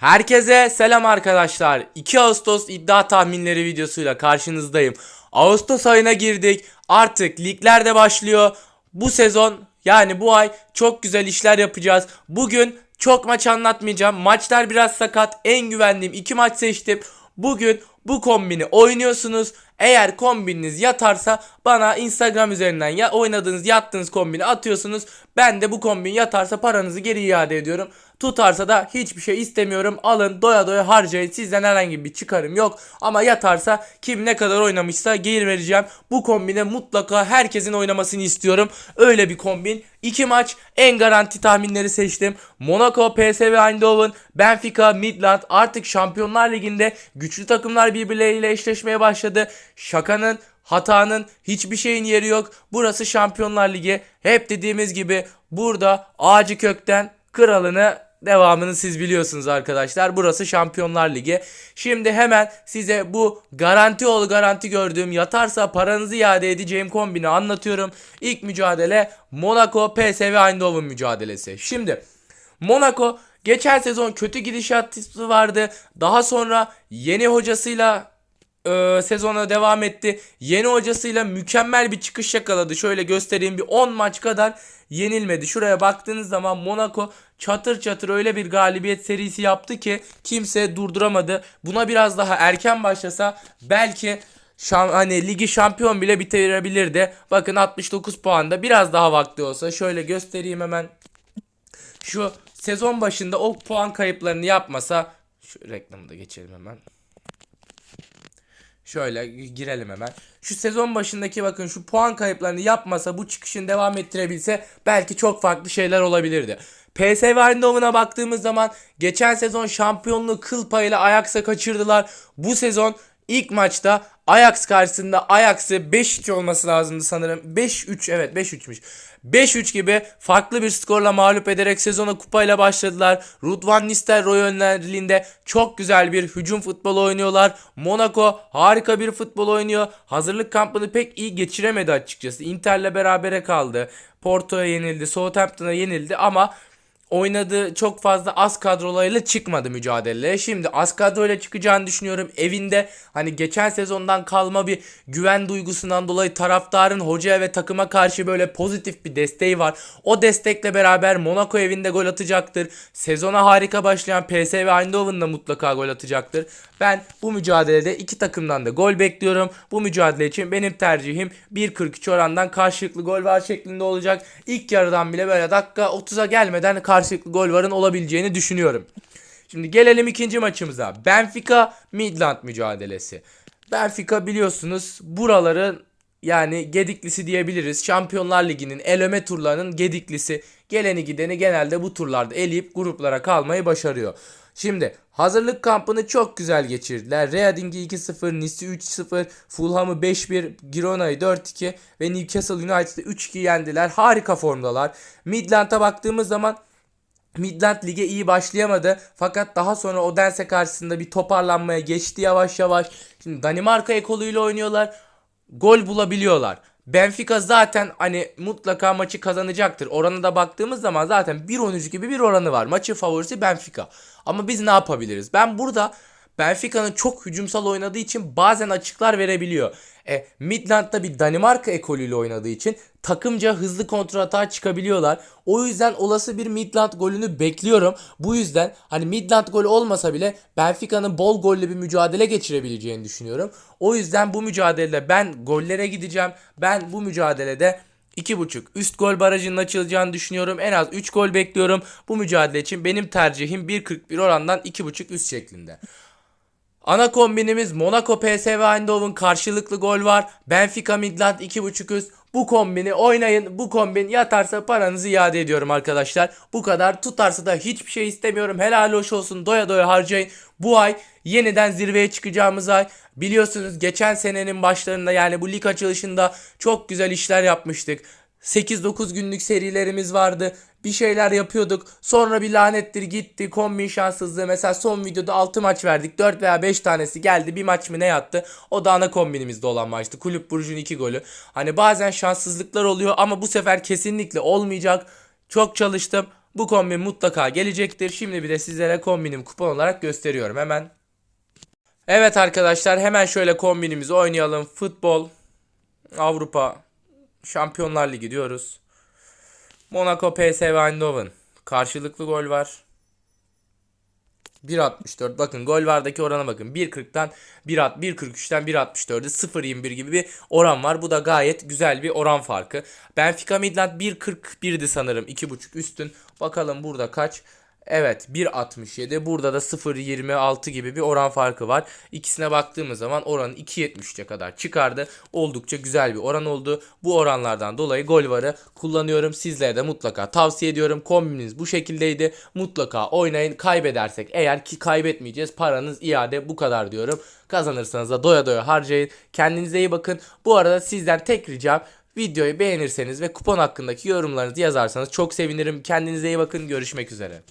Herkese selam arkadaşlar. 2 Ağustos iddia tahminleri videosuyla karşınızdayım. Ağustos ayına girdik. Artık ligler de başlıyor. Bu sezon yani bu ay çok güzel işler yapacağız. Bugün çok maç anlatmayacağım. Maçlar biraz sakat. En güvendiğim iki maç seçtim. Bugün bu kombini oynuyorsunuz. Eğer kombininiz yatarsa bana Instagram üzerinden ya oynadığınız yattığınız kombini atıyorsunuz. Ben de bu kombin yatarsa paranızı geri iade ediyorum. Tutarsa da hiçbir şey istemiyorum. Alın doya doya harcayın. Sizden herhangi bir çıkarım yok. Ama yatarsa kim ne kadar oynamışsa geri vereceğim. Bu kombine mutlaka herkesin oynamasını istiyorum. Öyle bir kombin. İki maç en garanti tahminleri seçtim. Monaco, PSV Eindhoven, Benfica, Midland artık Şampiyonlar Ligi'nde güçlü takımlar birbirleriyle eşleşmeye başladı. Şakanın Hatanın hiçbir şeyin yeri yok. Burası Şampiyonlar Ligi. Hep dediğimiz gibi burada ağacı kökten kralını devamını siz biliyorsunuz arkadaşlar. Burası Şampiyonlar Ligi. Şimdi hemen size bu garanti ol garanti gördüğüm yatarsa paranızı iade edeceğim kombini anlatıyorum. İlk mücadele Monaco PSV Eindhoven mücadelesi. Şimdi Monaco geçen sezon kötü gidişatı vardı. Daha sonra yeni hocasıyla e, sezona devam etti. Yeni hocasıyla mükemmel bir çıkış yakaladı. Şöyle göstereyim bir 10 maç kadar yenilmedi. Şuraya baktığınız zaman Monaco çatır çatır öyle bir galibiyet serisi yaptı ki kimse durduramadı. Buna biraz daha erken başlasa belki şam, hani ligi şampiyon bile bitirebilirdi. Bakın 69 puanda biraz daha vakti olsa şöyle göstereyim hemen. Şu sezon başında o puan kayıplarını yapmasa şu reklamı da geçelim hemen. Şöyle girelim hemen. Şu sezon başındaki bakın şu puan kayıplarını yapmasa bu çıkışını devam ettirebilse belki çok farklı şeyler olabilirdi. PSV Eindhoven'a baktığımız zaman geçen sezon şampiyonluğu kıl payıyla Ajax'a kaçırdılar. Bu sezon ilk maçta Ajax karşısında Ajax'ı 5-3 olması lazımdı sanırım. 5-3 evet 5-3'müş. 5-3 gibi farklı bir skorla mağlup ederek sezona kupayla başladılar. Ruud van Nistelrooy önderliğinde çok güzel bir hücum futbolu oynuyorlar. Monaco harika bir futbol oynuyor. Hazırlık kampını pek iyi geçiremedi açıkçası. Inter'le berabere kaldı. Porto'ya yenildi, Southampton'a yenildi ama oynadığı çok fazla az kadrolarıyla çıkmadı mücadeleye. Şimdi az kadroyla çıkacağını düşünüyorum. Evinde hani geçen sezondan kalma bir güven duygusundan dolayı taraftarın hocaya ve takıma karşı böyle pozitif bir desteği var. O destekle beraber Monaco evinde gol atacaktır. Sezona harika başlayan PSV Eindhoven da mutlaka gol atacaktır. Ben bu mücadelede iki takımdan da gol bekliyorum. Bu mücadele için benim tercihim 1.43 orandan karşılıklı gol var şeklinde olacak. İlk yarıdan bile böyle dakika 30'a gelmeden karşılıklı gol varın olabileceğini düşünüyorum. Şimdi gelelim ikinci maçımıza. Benfica Midland mücadelesi. Benfica biliyorsunuz buraların yani gediklisi diyebiliriz. Şampiyonlar Ligi'nin eleme turlarının gediklisi. Geleni gideni genelde bu turlarda eleyip gruplara kalmayı başarıyor. Şimdi hazırlık kampını çok güzel geçirdiler. Reading'i 2-0, Nice'i 3-0, Fulham'ı 5-1, Girona'yı 4-2 ve Newcastle United'ı 3-2 yendiler. Harika formdalar. Midland'a baktığımız zaman Midland lige iyi başlayamadı fakat daha sonra Odense karşısında bir toparlanmaya geçti yavaş yavaş. Şimdi Danimarka ekoluyla oynuyorlar. Gol bulabiliyorlar. Benfica zaten hani mutlaka maçı kazanacaktır. Oranı da baktığımız zaman zaten 1-13 gibi bir oranı var. Maçın favorisi Benfica. Ama biz ne yapabiliriz? Ben burada Benfica'nın çok hücumsal oynadığı için bazen açıklar verebiliyor. E, Midland'da bir Danimarka ekolüyle oynadığı için takımca hızlı kontratağa çıkabiliyorlar. O yüzden olası bir Midland golünü bekliyorum. Bu yüzden hani Midland golü olmasa bile Benfica'nın bol gollü bir mücadele geçirebileceğini düşünüyorum. O yüzden bu mücadelede ben gollere gideceğim. Ben bu mücadelede 2.5 üst gol barajının açılacağını düşünüyorum. En az 3 gol bekliyorum. Bu mücadele için benim tercihim 1.41 orandan 2.5 üst şeklinde. Ana kombinimiz Monaco PSV Eindhoven karşılıklı gol var. Benfica Midland 2.5 üst. Bu kombini oynayın. Bu kombin yatarsa paranızı iade ediyorum arkadaşlar. Bu kadar. Tutarsa da hiçbir şey istemiyorum. Helal hoş olsun. Doya doya harcayın. Bu ay yeniden zirveye çıkacağımız ay. Biliyorsunuz geçen senenin başlarında yani bu lig açılışında çok güzel işler yapmıştık. 8-9 günlük serilerimiz vardı. Bir şeyler yapıyorduk. Sonra bir lanettir gitti. Kombin şanssızlığı. Mesela son videoda 6 maç verdik. 4 veya 5 tanesi geldi. Bir maç mı ne yattı? O da ana kombinimizde olan maçtı. Kulüp Burcu'nun 2 golü. Hani bazen şanssızlıklar oluyor ama bu sefer kesinlikle olmayacak. Çok çalıştım. Bu kombin mutlaka gelecektir. Şimdi bir de sizlere kombinim kupon olarak gösteriyorum hemen. Evet arkadaşlar hemen şöyle kombinimizi oynayalım. Futbol, Avrupa, Şampiyonlar Ligi diyoruz. Monaco PSV Eindhoven. Karşılıklı gol var. 1.64 bakın gol vardaki orana bakın 1.40'dan 1.43'ten 1.64'e 0.21 gibi bir oran var. Bu da gayet güzel bir oran farkı. Benfica Midland 1.41'di sanırım 2.5 üstün. Bakalım burada kaç? Evet 1.67 burada da 0.26 gibi bir oran farkı var. İkisine baktığımız zaman oranı 2.73'e kadar çıkardı. Oldukça güzel bir oran oldu. Bu oranlardan dolayı gol varı kullanıyorum. Sizlere de mutlaka tavsiye ediyorum. Kombininiz bu şekildeydi. Mutlaka oynayın. Kaybedersek eğer ki kaybetmeyeceğiz paranız iade bu kadar diyorum. Kazanırsanız da doya doya harcayın. Kendinize iyi bakın. Bu arada sizden tek ricam videoyu beğenirseniz ve kupon hakkındaki yorumlarınızı yazarsanız çok sevinirim. Kendinize iyi bakın. Görüşmek üzere.